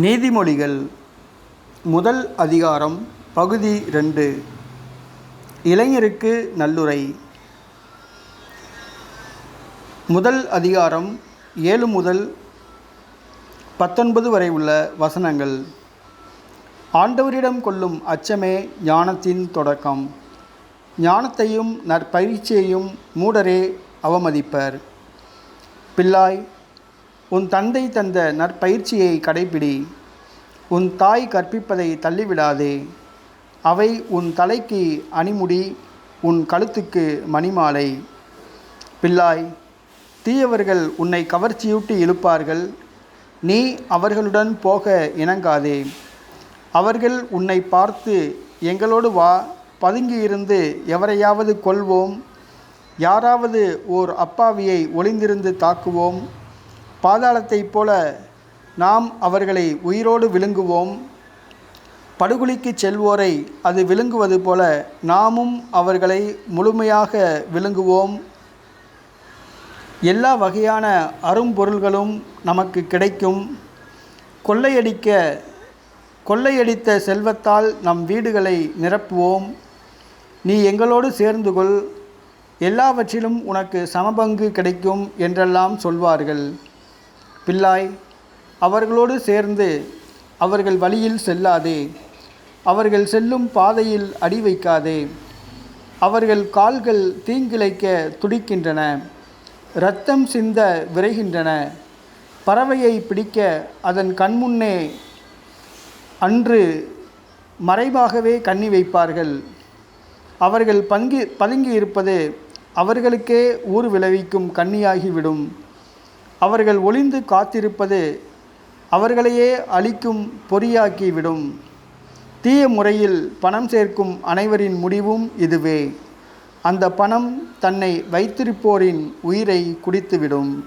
நீதிமொழிகள் முதல் அதிகாரம் பகுதி ரெண்டு. இளைஞருக்கு நல்லுரை. முதல் அதிகாரம் ஏழு முதல் பத்தொன்பது வரை உள்ள வசனங்கள். ஆண்டவரிடம் கொள்ளும் அச்சமே ஞானத்தின் தொடக்கம். ஞானத்தையும் நற்பயிற்சியையும் மூடரே அவமதிப்பர். பிள்ளாய் உன் தந்தை தந்த நற்பயிற்சியை கடைப்பிடி. உன் தாய் கற்பிப்பதை தள்ளிவிடாதே. அவை உன் தலைக்கு அணிமுடி உன் கழுத்துக்கு மணிமாலை. பிள்ளாய் தீயவர்கள் உன்னை கவர்ச்சியூட்டி இழுப்பார்கள். நீ அவர்களுடன் போக இணங்காதே. அவர்கள் உன்னை பார்த்து எங்களோடு வா பதுங்கியிருந்து எவரையாவது கொல்வோம். யாராவது ஓர் அப்பாவியை ஒளிந்திருந்து தாக்குவோம். பாதாளத்தைப் போல நாம் அவர்களை உயிரோடு விழுங்குவோம். படுகொலிக்கு செல்வோரை அது விழுங்குவது போல நாமும் அவர்களை முழுமையாக விழுங்குவோம். எல்லா வகையான அரும்பொருள்களும் நமக்கு கிடைக்கும். கொள்ளையடிக்க கொள்ளையடித்த செல்வத்தால் நம் வீடுகளை நிரப்புவோம். நீ எங்களோடு சேர்ந்து கொள். எல்லாவற்றிலும் உனக்கு சமபங்கு கிடைக்கும் என்றெல்லாம் சொல்வார்கள். பிள்ளாய் அவர்களோடு சேர்ந்து அவர்கள் வழியில் செல்லாதே. அவர்கள் செல்லும் பாதையில் அடி வைக்காதே. அவர்கள் கால்கள் தீங்கிழைக்க துடிக்கின்றன. இரத்தம் சிந்த விரைகின்றன. பறவையை பிடிக்க அதன் கண்முன்னே அன்று மறைவாகவே கண்ணி வைப்பார்கள். அவர்கள் பங்கி பதுங்கி இருப்பது அவர்களுக்கே ஊர் விளைவிக்கும் கண்ணியாகிவிடும். அவர்கள் ஒளிந்து காத்திருப்பது அவர்களையே அழிக்கும் பொறியாக்கிவிடும். தீய முறையில் பணம் சேர்க்கும் அனைவரின் முடிவும் இதுவே. அந்த பணம் தன்னை வைத்திருப்போரின் உயிரை குடித்துவிடும்.